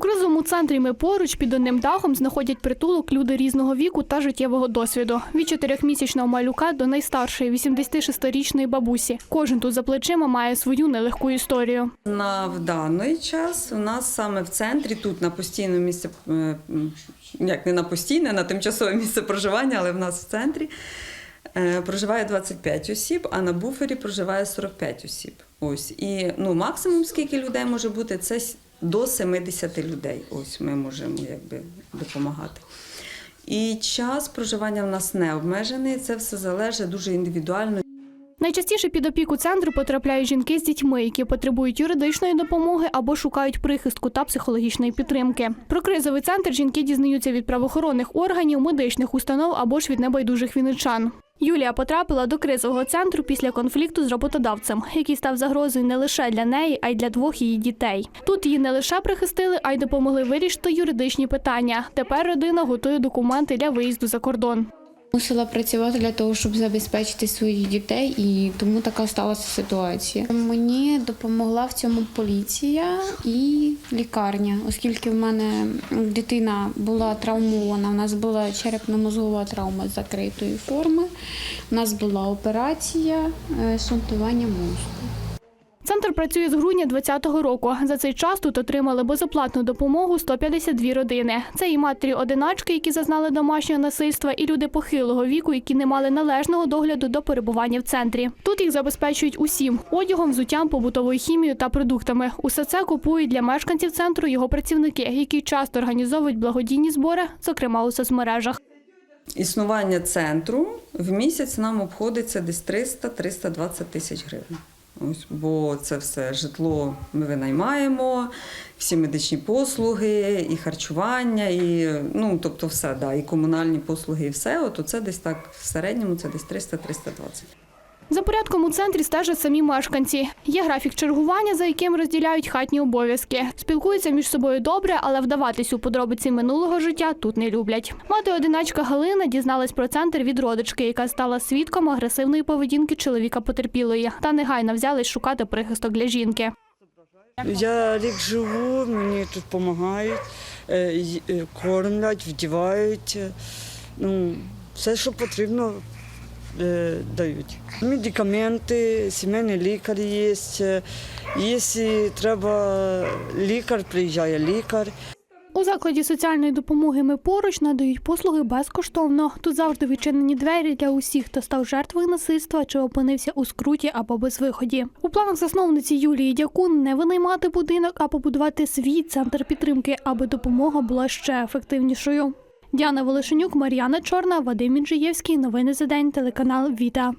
кризовому центрі ми поруч під одним дахом знаходять притулок люди різного віку та життєвого досвіду. Від чотирьохмісячного малюка до найстаршої 86-річної бабусі. Кожен тут за плечима має свою нелегку історію. На в даний час у нас саме в центрі, тут на постійне місце, е, як не на постійне, на тимчасове місце проживання, але в нас в центрі е, проживає 25 осіб, а на буфері проживає 45 осіб. Ось і ну максимум, скільки людей може бути, це до 70 людей. Ось ми можемо якби допомагати. І час проживання в нас не обмежений. Це все залежить дуже індивідуально Найчастіше під опіку центру потрапляють жінки з дітьми, які потребують юридичної допомоги або шукають прихистку та психологічної підтримки. Про кризовий центр жінки дізнаються від правоохоронних органів, медичних установ або ж від небайдужих вінничан. Юлія потрапила до кризового центру після конфлікту з роботодавцем, який став загрозою не лише для неї, а й для двох її дітей. Тут її не лише прихистили, а й допомогли вирішити юридичні питання. Тепер родина готує документи для виїзду за кордон. Мусила працювати для того, щоб забезпечити своїх дітей, і тому така сталася ситуація. Мені допомогла в цьому поліція і лікарня, оскільки в мене дитина була травмована. У нас була черепно-мозгова травма закритої форми. У нас була операція е, шунтування мозку. Центр працює з грудня 2020 року. За цей час тут отримали безоплатну допомогу 152 родини. Це і матері одиначки, які зазнали домашнього насильства, і люди похилого віку, які не мали належного догляду до перебування в центрі. Тут їх забезпечують усім одягом, взуттям, побутовою хімією та продуктами. Усе це купують для мешканців центру його працівники, які часто організовують благодійні збори, зокрема у соцмережах. Існування центру в місяць нам обходиться десь 300-320 тисяч гривень. Ось, бо це все житло ми винаймаємо, всі медичні послуги, і харчування, і ну, тобто все, да, і комунальні послуги, і все. От це десь так в середньому це десь 300-320. За порядком у центрі стежать самі мешканці. Є графік чергування, за яким розділяють хатні обов'язки. Спілкуються між собою добре, але вдаватись у подробиці минулого життя тут не люблять. Мати одиначка Галина дізналась про центр від родички, яка стала свідком агресивної поведінки чоловіка потерпілої, та негайно взялись шукати прихисток для жінки. Я рік живу, мені тут допомагають, е, е, кормлять, вдівають. е, Ну, все, що потрібно, е, дають. Медикаменти, сімейний лікар є. е, Якщо треба лікар, приїжджає лікар. У закладі соціальної допомоги ми поруч надають послуги безкоштовно. Тут завжди відчинені двері для усіх, хто став жертвою насильства чи опинився у скруті або безвиході. У планах засновниці Юлії Дякун не винаймати будинок, а побудувати свій центр підтримки, аби допомога була ще ефективнішою. Діана Волошенюк, Мар'яна Чорна, Вадим Інжиєвський. Новини за день. Телеканал Віта.